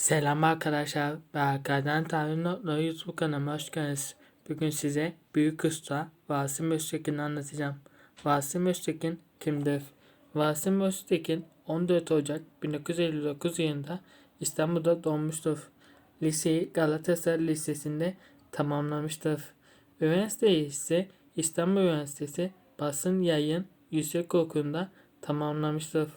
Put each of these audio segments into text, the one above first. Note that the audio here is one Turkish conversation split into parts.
Selam arkadaşlar. Berkay'dan Tanrı Notları YouTube kanalıma hoş geldiniz. Bugün size Büyük Usta Vasım Öztekin'i anlatacağım. Vasım Öztekin kimdir? Vasım Öztekin 14 Ocak 1959 yılında İstanbul'da doğmuştur. Liseyi Galatasaray Lisesi'nde tamamlamıştır. Üniversiteyi ise İstanbul Üniversitesi Basın Yayın Yüksekokulu'nda tamamlamıştır.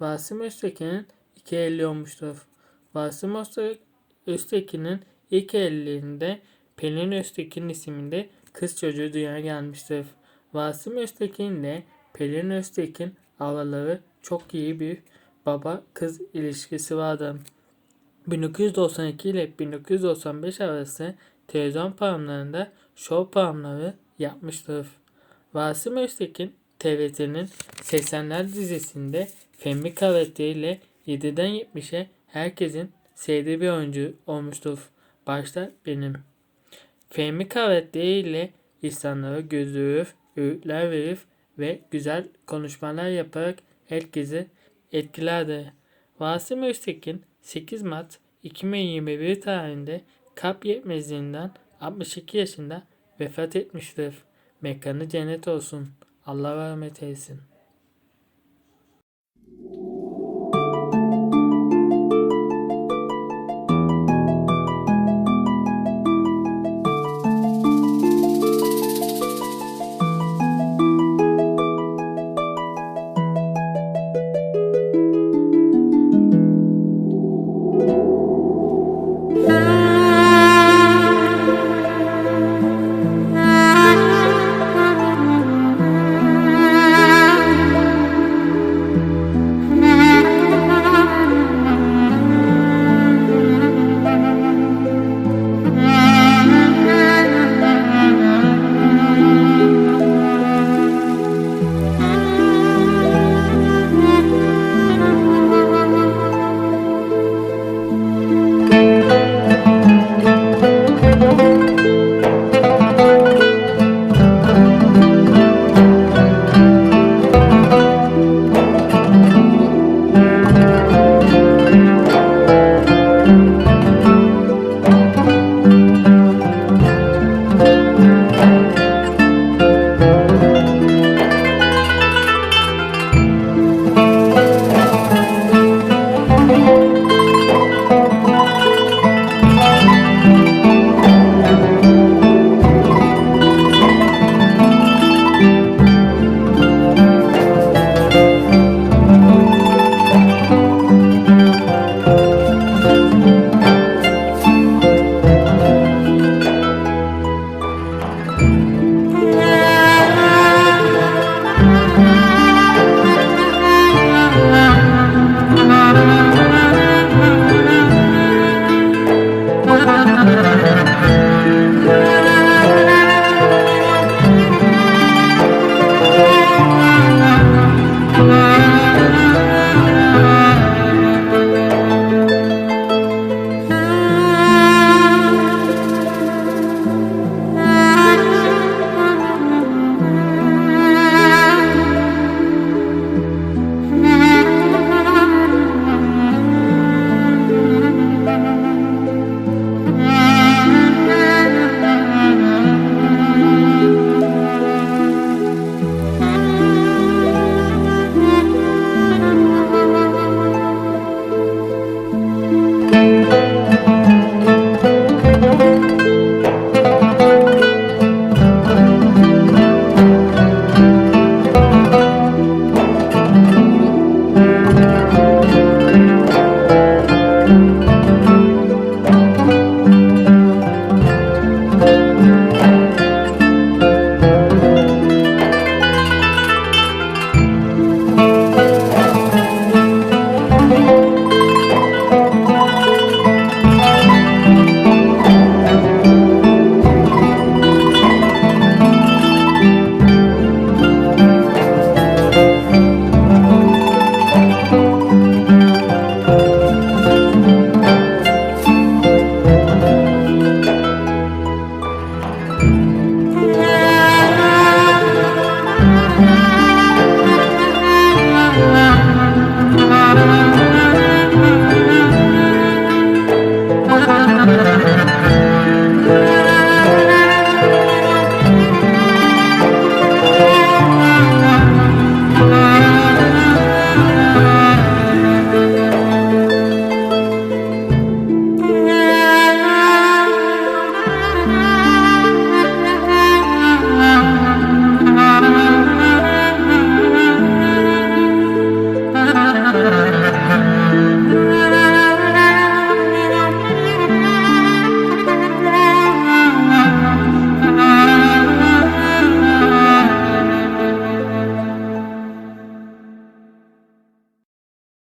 Vasım Öztekin'in iki eli olmuştur. Vasım Özte- Öztekin'in ilk evliliğinde Pelin Öztekin isimli kız çocuğu dünyaya gelmiştir. Vasım Öztekin ile Pelin Öztekin araları çok iyi bir baba kız ilişkisi vardı. 1992 ile 1995 arası televizyon programlarında show programları yapmıştır. Vasım Öztekin TRT'nin 80'ler dizisinde Fehmi karakteriyle 7'den 70'e herkesin sevdiği bir oyuncu olmuştur. Başta benim. Fehmi karakteriyle insanlara güldürür, öğütler verir ve güzel konuşmalar yaparak herkesi etkilerdi. Vasım Öztekin 8 Mart 2021 tarihinde kalp yetmezliğinden 62 yaşında vefat etmiştir. Mekanı cennet olsun. Allah rahmet eylesin.